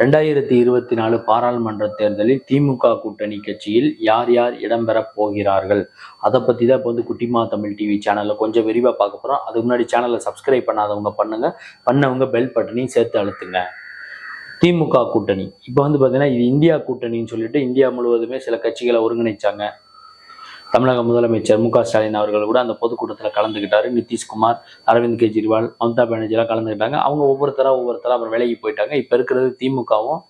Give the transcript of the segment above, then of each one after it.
ரெண்டாயிரத்தி இருபத்தி நாலு பாராளுமன்ற தேர்தலில் திமுக கூட்டணி கட்சியில் யார் யார் இடம்பெறப் போகிறார்கள்? அதை பற்றி தான் இப்போ வந்து குட்டிமா தமிழ் டிவி சேனலில் கொஞ்சம் விரிவாக பார்க்க போகிறோம் அதுக்கு முன்னாடி சேனலை சப்ஸ்கிரைப் பண்ணாதவங்க பண்ணுங்க. பண்ணவங்க பெல் பட்டனையும் சேர்த்து அழுத்துங்க. திமுக கூட்டணி. இப்போ வந்து பார்த்தீங்கன்னா இது இந்தியா கூட்டணின்னு சொல்லிட்டு இந்தியா முழுவதுமே சில கட்சிகளை ஒருங்கிணைச்சாங்க. தமிழக முதலமைச்சர் மு க ஸ்டாலின் அவர்கள் கூட அந்த பொதுக்கூட்டத்தில் கலந்துக்கிட்டாரு நிதிஷ்குமார் அரவிந்த் கெஜ்ரிவால் மம்தா பானர்ஜிலாம் கலந்துக்கிட்டாங்க அவங்க ஒவ்வொருத்தராக ஒவ்வொருத்தராக அப்புறம் விலகி போயிட்டாங்க. இப்போ இருக்கிறது திமுகவும்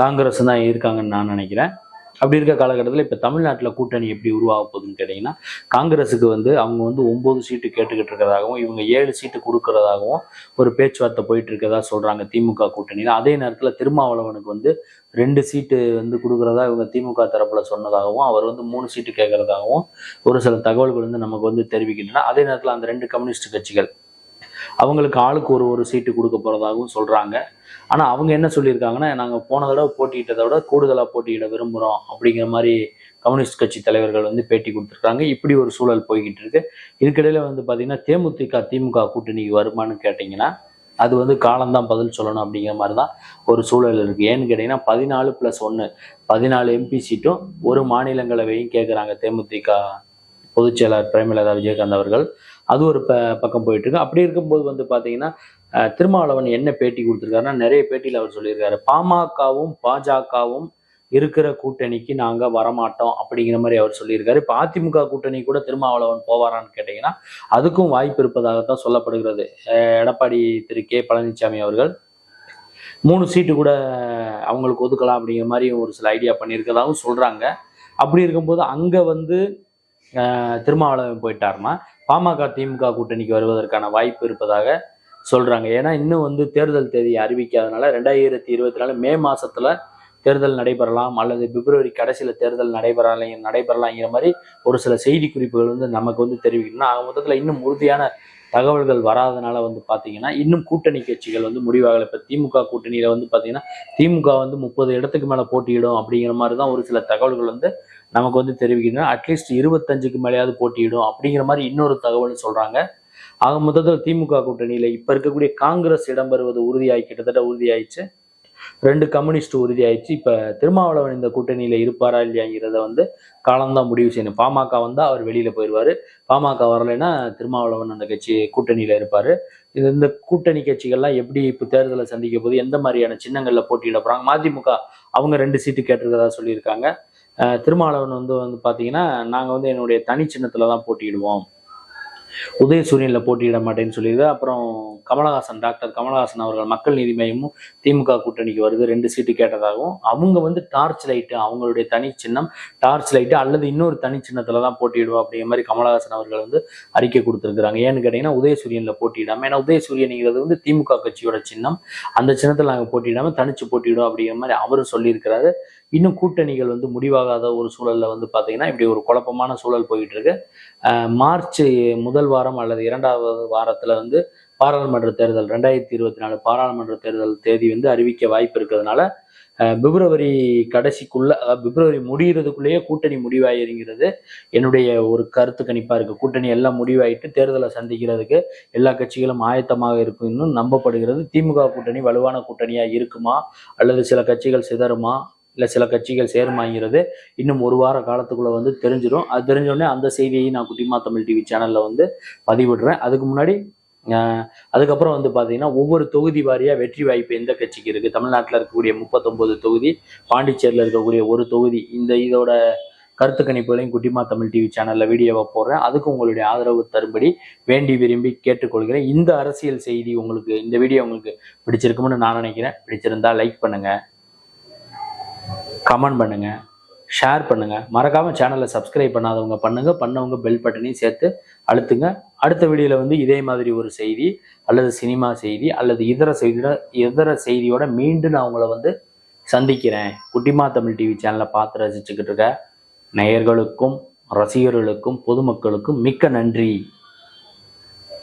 காங்கிரஸும் தான் இருக்காங்கன்னு நான் நினைக்கிறேன். அப்படி இருக்க காலகட்டத்தில் இப்போ தமிழ்நாட்டில் கூட்டணி எப்படி உருவாக போகுதுன்னு கேட்டிங்கன்னா காங்கிரஸுக்கு வந்து அவங்க வந்து ஒம்பது சீட்டு கேட்டுக்கிட்டு இருக்கிறதாகவும் இவங்க ஏழு சீட்டு கொடுக்கறதாகவும் ஒரு பேச்சுவார்த்தை போயிட்டு இருக்கதா சொல்கிறாங்க திமுக கூட்டணியில். அதே நேரத்தில் திருமாவளவனுக்கு வந்து ரெண்டு சீட்டு வந்து கொடுக்குறதா இவங்க திமுக தரப்பில் சொன்னதாகவும் அவர் வந்து மூணு சீட்டு கேட்குறதாகவும் ஒரு சில தகவல்கள் வந்து நமக்கு வந்து தெரிவிக்கின்றன. அதே நேரத்தில் அந்த ரெண்டு கம்யூனிஸ்ட் கட்சிகள் அவங்களுக்கு ஆளுக்கு ஒரு ஒரு சீட்டு கொடுக்க போகிறதாகவும் சொல்கிறாங்க ஆனால் அவங்க என்ன சொல்லியிருக்காங்கன்னா நாங்கள் போன தடவை போட்டியிட்டதை விட கூடுதலாக போட்டியிட விரும்புகிறோம் அப்படிங்கிற மாதிரி கம்யூனிஸ்ட் கட்சி தலைவர்கள் வந்து பேட்டி கொடுத்துருக்காங்க. இப்படி ஒரு சூழல் போய்கிட்டு இருக்கு. இதுக்கிடையில் வந்து பார்த்தீங்கன்னா தேமுதிக திமுக கூட்டணிக்கு வருமானு கேட்டிங்கன்னா அது வந்து காலம்தான் பதில் சொல்லணும் அப்படிங்கிற மாதிரி தான் ஒரு சூழல் இருக்குது ஏன்னு கேட்டிங்கன்னா பதினாலு ப்ளஸ் ஒன்று பதினாலு எம்பி சீட்டும் ஒரு மாநிலங்களவையும் கேட்குறாங்க தேமுதிக பொதுச்செயலாளர் பிரேமலதா விஜயகாந்த் அவர்கள். அது ஒரு ப பக்கம் போயிட்டுருக்கு. அப்படி இருக்கும்போது வந்து பார்த்தீங்கன்னா திருமாவளவன் என்ன பேட்டி கொடுத்துருக்காருன்னா நிறைய பேட்டியில் அவர் சொல்லியிருக்காரு. பாமகவும் பாஜகவும் இருக்கிற கூட்டணிக்கு நாங்கள் வரமாட்டோம் அப்படிங்கிற மாதிரி அவர் சொல்லியிருக்காரு. இப்போ அதிமுக கூட்டணி கூட திருமாவளவன் போவாரான்னு கேட்டிங்கன்னா அதுக்கும் வாய்ப்பு இருப்பதாகத்தான் சொல்லப்படுகிறது. எடப்பாடி திரு கே. பழனிசாமி அவர்கள் மூணு சீட்டு கூட அவங்களுக்கு ஒதுக்கலாம் அப்படிங்கிற மாதிரி ஒரு சில ஐடியா பண்ணியிருக்கதாகவும் சொல்கிறாங்க அப்படி இருக்கும்போது அங்கே வந்து திருமாவளவன் போயிட்டார்னா பாமக திமுக கூட்டணிக்கு வருவதற்கான வாய்ப்பு இருப்பதாக சொல்றாங்க. ஏன்னா இன்னும் வந்து தேர்தல் தேதி அறிவிக்காதனால ரெண்டாயிரத்தி இருபத்தி நாலு மே மாசத்துல தேர்தல் நடைபெறலாம் அல்லது பிப்ரவரி கடைசியில் தேர்தல் நடைபெறலாம் நடைபெறலாங்கிற மாதிரி ஒரு சில செய்தி குறிப்புகள் வந்து நமக்கு வந்து தெரிவிக்கணும். ஆக மொத்தத்தில் இன்னும் உறுதியான தகவல்கள் வராதனால வந்து பார்த்தீங்கன்னா இன்னும் கூட்டணி கட்சிகள் வந்து முடிவாகலை. இப்போ திமுக கூட்டணியில் வந்து பார்த்தீங்கன்னா திமுக வந்து முப்பது இடத்துக்கு மேலே போட்டியிடும் அப்படிங்கிற மாதிரி தான் ஒரு சில தகவல்கள் வந்து நமக்கு வந்து தெரிவிக்கணும் அட்லீஸ்ட் இருபத்தஞ்சுக்கு மேலேயாவது போட்டியிடும் அப்படிங்கிற மாதிரி இன்னொரு தகவல் சொல்கிறாங்க ஆக மொத்தத்தில் திமுக கூட்டணியில் இப்போ இருக்கக்கூடிய காங்கிரஸ் இடம்பெறுவது உறுதியாகி கிட்டத்தட்ட உறுதியாயிடுச்சு. ரெண்டு கம்யூனிஸ்ட் உறுதியாயிடுச்சு. இப்போ திருமாவளவன் இந்த கூட்டணியில் இருப்பாரா இல்லையாங்கிறத வந்து காலம்தான் முடிவு செய்யணும். பாமக வந்தால் அவர் வெளியில் போயிடுவார். பாமக வரலைன்னா திருமாவளவன் அந்த கட்சி கூட்டணியில் இருப்பார். இது இந்த கூட்டணி கட்சிகள்லாம் எப்படி இப்போ தேர்தலை சந்திக்க போது எந்த மாதிரியான சின்னங்களில் போட்டியிட போகிறாங்க மதிமுக அவங்க ரெண்டு சீட்டு கேட்டிருக்கிறதா சொல்லியிருக்காங்க. திருமாவளவன் வந்து வந்து பார்த்தீங்கன்னா நாங்கள் வந்து என்னுடைய தனி சின்னத்தில் தான் போட்டியிடுவோம். உதயசூரியனில் போட்டியிட மாட்டேன்னு சொல்லியிருக்காரு அப்புறம் கமலஹாசன் டாக்டர் கமலஹாசன் அவர்கள் மக்கள் நீதி மையமும் திமுக கூட்டணிக்கு வருது. ரெண்டு சீட்டு கேட்டதாகவும் அவங்க வந்து டார்ச் லைட்டு அவங்களுடைய தனி சின்னம் டார்ச் லைட்டு அல்லது இன்னொரு தனி சின்னத்தில் தான் போட்டியிடுவோம் அப்படிங்கிற மாதிரி கமலஹாசன் அவர்கள் வந்து அறிக்கை கொடுத்துருக்குறாங்க. ஏன்னு கேட்டிங்கன்னா உதயசூரியனில் போட்டியிடாம ஏன்னா உதயசூரியனுங்கிறது வந்து திமுக கட்சியோட சின்னம். அந்த சின்னத்தில் நாங்கள் போட்டியிடாம தனிச்சு போட்டியிடுவோம் அப்படிங்கிற மாதிரி அவரும் சொல்லியிருக்கிறாரு. இன்னும் கூட்டணிகள் வந்து முடிவாகாத ஒரு சூழல்ல வந்து பார்த்தீங்கன்னா இப்படி ஒரு குழப்பமான சூழல் போயிட்டு இருக்கு. மார்ச் முதல் வாரம் அல்லது இரண்டாவது வாரத்துல வந்து பாராளுமன்ற தேர்தல் ரெண்டாயிரத்தி இருபத்தி நாலு பாராளுமன்ற தேர்தல் தேதி வந்து அறிவிக்க வாய்ப்பு இருக்கிறதுனால பிப்ரவரி கடைசிக்குள்ள அதாவது பிப்ரவரி முடிகிறதுக்குள்ளேயே கூட்டணி முடிவாயிருங்கிறது என்னுடைய ஒரு கருத்து கணிப்பா இருக்கு. கூட்டணி எல்லாம் முடிவாயிட்டு தேர்தலை சந்திக்கிறதுக்கு எல்லா கட்சிகளும் ஆயத்தமாக இருக்கும் இன்னும் நம்பப்படுகிறது. திமுக கூட்டணி வலுவான கூட்டணியா இருக்குமா? அல்லது சில கட்சிகள் சிதறுமா? இல்லை சில கட்சிகள் சேருமாங்கிறது இன்னும் ஒரு வார காலத்துக்குள்ளே வந்து தெரிஞ்சிடும் அது தெரிஞ்சோடனே அந்த செய்தியை நான் குட்டிமா தமிழ் டிவி சேனலில் வந்து பதிவிடுறேன். அதுக்கு முன்னாடி அதுக்கப்புறம் வந்து பார்த்தீங்கன்னா ஒவ்வொரு தொகுதி வாரியாக வெற்றி வாய்ப்பு எந்த கட்சிக்கு இருக்குது தமிழ்நாட்டில் இருக்கக்கூடிய முப்பத்தொம்போது தொகுதி பாண்டிச்சேரியில் இருக்கக்கூடிய ஒரு தொகுதி. இந்த இதோட கருத்து கணிப்புகளையும் குட்டிமா தமிழ் டிவி சேனலில் வீடியோவை போடுறேன். அதுக்கு உங்களுடைய ஆதரவு தரும்படி வேண்டி விரும்பி கேட்டுக்கொள்கிறேன். இந்த அரசியல் செய்தி உங்களுக்கு இந்த வீடியோ உங்களுக்கு பிடிச்சிருக்கும்னு நான் நினைக்கிறேன். பிடிச்சிருந்தா லைக் பண்ணுங்கள் கமெண்ட் பண்ணுங்கள் ஷேர் பண்ணுங்கள் மறக்காமல் சேனலை சப்ஸ்கிரைப் பண்ணாதவங்க பண்ணுங்கள் பண்ணவங்க பெல் பட்டனையும் சேர்த்து அழுத்துங்க. அடுத்த வீடியோவில் வந்து இதே மாதிரி ஒரு செய்தி அல்லது சினிமா செய்தி அல்லது இதர செய்தியோட இதர செய்தியோட மீண்டும் நான் உங்களை வந்து சந்திக்கிறேன். குட்டிமா தமிழ் டிவி சேனலை பார்த்து ரசிச்சுக்கிட்டு இருக்க நேயர்களுக்கும் ரசிகர்களுக்கும் பொதுமக்களுக்கும் மிக்க நன்றி.